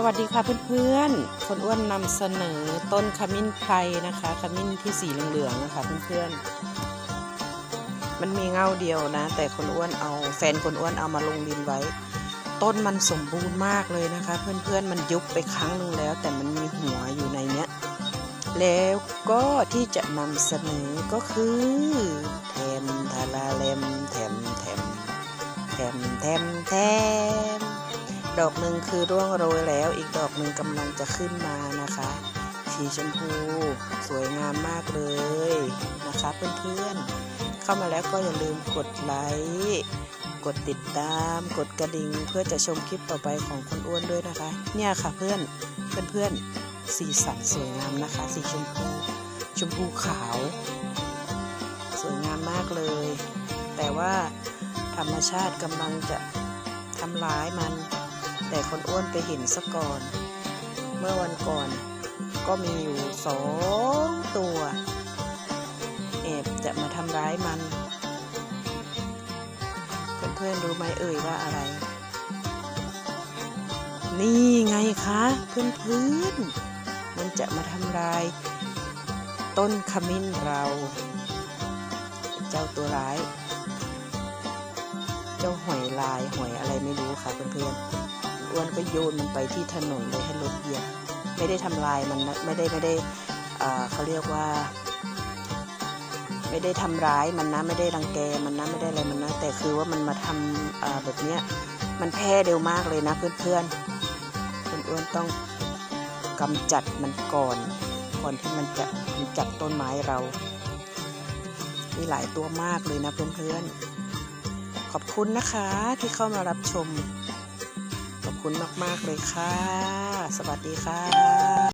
สวัสดีค่ะเพื่อนๆ คนอ้วนนำเสนอต้นขมิ้นไพรนะคะขมิ้นที่สีเหลืองๆนะคะเพื่อนๆ มันมีเงาเดียวนะ แต่คนอ้วนเอาแฟนคนอ้วนเอามาลงดินไว้ ต้นมันสมบูรณ์มากเลยนะคะ เพื่อนๆ มันยุบไปครั้งหนึ่งแล้ว แต่มันมีหัวอยู่ในเนี้ย แล้วก็ที่จะนำเสนอก็คือแถมทาราเลมแถมแถมแถมแถมแถม ดอกหนึ่งคือร่วงโรยแล้วอีกดอกหนึ่งกำลังจะขึ้นมานะคะ สีชมพูสวยงามมากเลยนะคะเพื่อนๆ เข้ามาแล้วก็อย่าลืมกดไลค์กดติดตาม กดกระดิ่งเพื่อจะชมคลิปต่อไปของคุณอ้วนด้วยนะคะ เนี่ยค่ะเพื่อนเพื่อนๆสีสันสวยงามนะคะ สีชมพูชมพูขาว สวยงามมากเลย แต่ว่าธรรมชาติกำลังจะทำร้ายมัน แต่คนอ้วนไปเห็นซะก่อน เมื่อวันก่อน ก็มีอยู่สองตัว แอบจะมาทำร้ายมัน เพื่อนๆรู้ไหมเอ่ยว่าอะไร นี่ไงคะเพื่อนๆมันจะมาทำลาย ต้นขมิ้นเรา เจ้าตัวร้าย เจ้าหอยลายหอยอะไรไม่รู้ค่ะเพื่อนๆ อ้วนก็โยนมันไปที่ถนนเลยให้รถเหยียบไม่ได้ทำลายมันนะไม่ได้ไม่ได้เขาเรียกว่า ไม่ได้ทำร้ายมันนะไม่ได้รังแกมันนะไม่ได้อะไรมันนะแต่คือว่ามันมาทำอ่าแบบเนี้ยมันแพร่เร็วมากเลยนะเพื่อนๆคุณอ้วนต้องกำจัดมันก่อน ก่อนที่มันจะกำจัดต้นไม้เรามีหลายตัวมากเลยนะเพื่อนๆขอบคุณนะคะที่เข้ามารับชม คุณมาก ๆ เลยค่ะ สวัสดีค่ะ